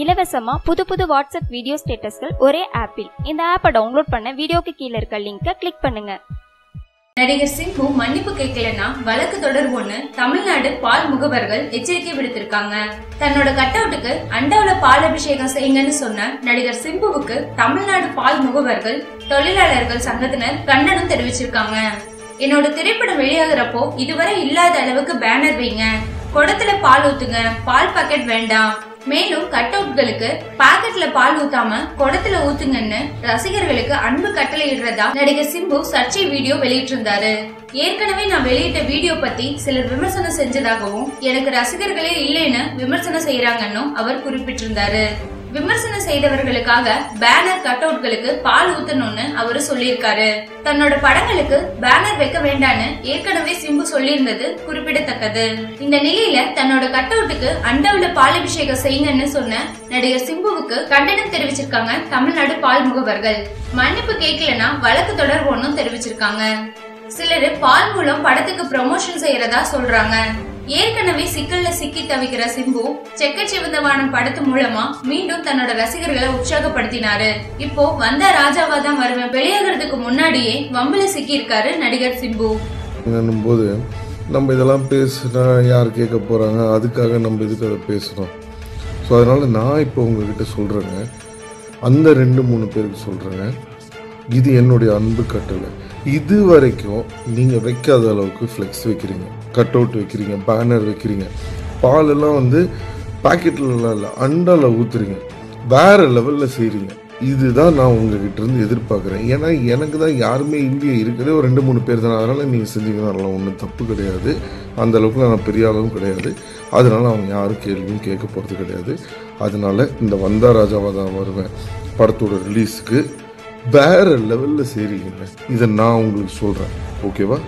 இலவசமா புது புது வாட்ஸ்அப் வீடியோ ஸ்டேட்டஸ்கள் ஒரே ஆப்பில். இந்த ஆப்பை டவுன்லோட் பண்ண வீடியோக்கு கீழே இருக்க லிங்கை கிளிக் பண்ணுங்க. நடிகர் சிம்பு மன்னிப்பு கேட்கலன்னா வழக்கு தொடர்பு ஒண்ணு தமிழ்நாடு பால் முகவர்கள் எச்சரிக்கை விடுத்திருக்காங்க. தன்னோட கட்டவுட்டுக்கு அண்டாவில பால் அபிஷேகம் செய்யுங்கன்னு சொன்ன நடிகர் சிம்புவுக்கு தமிழ்நாடு பால் முகவர்கள் தொழிலாளர்கள் சங்கத்தினர் கண்டனம் தெரிவிச்சிருக்காங்க. என்னோட திரைப்படம் வெளியாகிறப்போ இதுவரை இல்லாத அளவுக்கு பேனர் வைங்க. குடத்துல பால் ஊத்துங்க. பால் பாக்கெட் வேண்டாம். மேலும் கட் அவுட்களுக்கு பாக்கெட்ல பால் ஊத்தாம குடத்துல ஊத்துங்கன்னு ரசிகர்களுக்கு அன்பு கட்டளை இடுறதா நடிகர் சிம்பு சர்ச்சை வீடியோ வெளியிட்டிருந்தாரு. ஏற்கனவே நான் வெளியிட்ட வீடியோ பத்தி சிலர் விமர்சனம் செஞ்சதாகவும் எனக்கு ரசிகர்களே இல்லைன்னு விமர்சனம் செய்யறாங்கன்னு அவர் குறிப்பிட்டிருந்தாரு. விமர்சனம் செய்தவர்களுக்காக பேனர் கட் அவுட்களுக்கு பால் ஊத்தணும்னு அவரு சொல்லியிருக்காரு. தன்னோட படங்களுக்கு பேனர் வைக்க வேண்டான்னு ஏற்கனவே சிம்பு சொல்லியிருந்தது குறிப்பிடத்தக்கது. இந்த நிலையில தன்னோட கட் அவுட்டுக்கு அண்டவுல பால் அபிஷேகம் செய்யுங்கன்னு சொன்ன நடிகர் சிம்புவுக்கு கண்டனம் தெரிவிச்சிருக்காங்க தமிழ்நாடு பால் முகவர்கள். மன்னிப்பு கேட்கலன்னா வழக்கு தொடர்பு ஒன்னும் தெரிவிச்சிருக்காங்க. சிலரு பால் மூலம் படத்துக்கு ப்ரமோஷன் செய்யறதா சொல்றாங்க. ஏற்கனவே சிக்கல்ல சிக்கி தவிக்கிற சிம்பு செக்க சிவந்த வானம் படத்து மூலமா மீண்டும் தன்னோட ரசிகர்களை உற்சாகப்படுத்தினாரு. இப்போ வந்த ராஜாவா தான் வருவேன். வெளியாகிறதுக்கு முன்னாடியே வம்புல சிக்கி இருக்காரு நடிகர் சிம்பு. போது நம்ம இதெல்லாம் பேசினா யார் கேட்க போகிறாங்க அதுக்காக நம்ம இதுக்கு அதை பேசுகிறோம் ஸோ அதனால் நான் இப்போ உங்ககிட்ட சொல்கிறேங்க அந்த ரெண்டு மூணு பேருக்கு சொல்கிறேங்க இது என்னுடைய அன்பு கட்டளை. இது வரைக்கும் நீங்கள் வைக்காத அளவுக்கு ஃப்ளெக்ஸ் வைக்கிறீங்க. கட் அவுட் வைக்கிறீங்க பேனர் வைக்கிறீங்க. பாலெல்லாம் வந்து பாக்கெட்லலாம் இல்லை அண்டாவில் ஊற்றுறீங்க வேறு லெவலில் செய்கிறீங்க இதுதான் நான் உங்ககிட்ட இருந்து எதிர்பார்க்குறேன். ஏன்னா எனக்கு தான் யாருமே இந்தியா இருக்கிறதே ஒரு ரெண்டு மூணு பேர் தான். அதனால் நீங்கள் செஞ்சீங்கன்னா அதெல்லாம் ஒன்றும் தப்பு கிடையாது. அந்த அளவுக்கு நான் பெரிய அளவும் கிடையாது. அதனால் அவங்க யாரும் கேள்வியும் கேட்க போகிறது கிடையாது. அதனால இந்த வந்தா ராஜாவாக தான் வருவேன். படத்தோட ரிலீஸுக்கு வேற லெவல்ல செய்கிறீங்க இதை நான் உங்களுக்கு சொல்றேன். ஓகேவா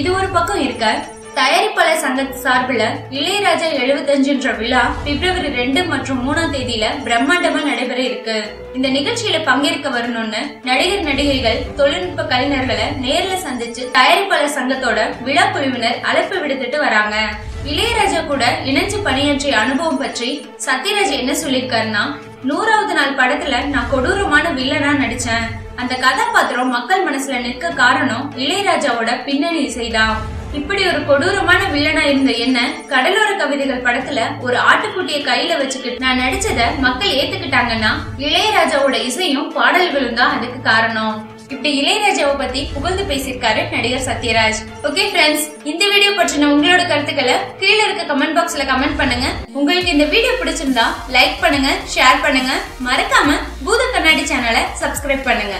இது ஒரு பக்கம் இருக்க. தயாரிப்பாளர் சங்கத்து சார்பில் இளையராஜா எழுபத்தஞ்சுன்ற விழா பிப்ரவரி ரெண்டு மற்றும் மூணாம் தேதியில பிரம்மாண்டமா நடைபெற இருக்கு. இந்த நிகழ்ச்சியில பங்கேற்க வரணும்னு நடிகர் நடிகைகள் தொழில்நுட்ப கலைஞர்களை நேர்ல சந்திச்சு தயாரிப்பாளர் சங்கத்தோட விழா குழுவினர் அழைப்பு விடுத்துட்டு வராங்க. இளையராஜா கூட இணைஞ்சு பணியாற்றிய அனுபவம் பற்றி சத்யராஜ் என்ன சொல்லியிருக்காருன்னா நூறாவது நாள் படத்துல நான் கொடூரமான வில்லனா நடிச்சேன். அந்த கதாபாத்திரம் மக்கள் மனசுல நிற்க காரணம் இளையராஜாவோட பின்னணி இசைதான். இப்படி ஒரு கொடூரமான வில்லனா இருந்த என்ன கடலோர கவிதைகள் படத்துல ஒரு ஆட்டுக்குட்டியை கையில வச்சுக்கிட்டு நான் நடிச்சத மக்கள் ஏத்துக்கிட்டாங்கன்னா இளையராஜாவோட இசையும் பாடல்களும் தான் அதுக்கு காரணம். இப்படி இளையராஜாவை பத்தி புகழ்ந்து பேசியிருக்காரு நடிகர் சத்யராஜ். ஓகே ஃப்ரெண்ட்ஸ் இந்த வீடியோ பற்றின உங்களோட கருத்துக்களை கீழே இருக்க கமெண்ட் பாக்ஸ்ல கமெண்ட் பண்ணுங்க. உங்களுக்கு இந்த வீடியோ பிடிச்சிருந்தா லைக் பண்ணுங்க ஷேர் பண்ணுங்க. மறக்காம பூத கண்ணாடி சேனலை சப்ஸ்கிரைப் பண்ணுங்க.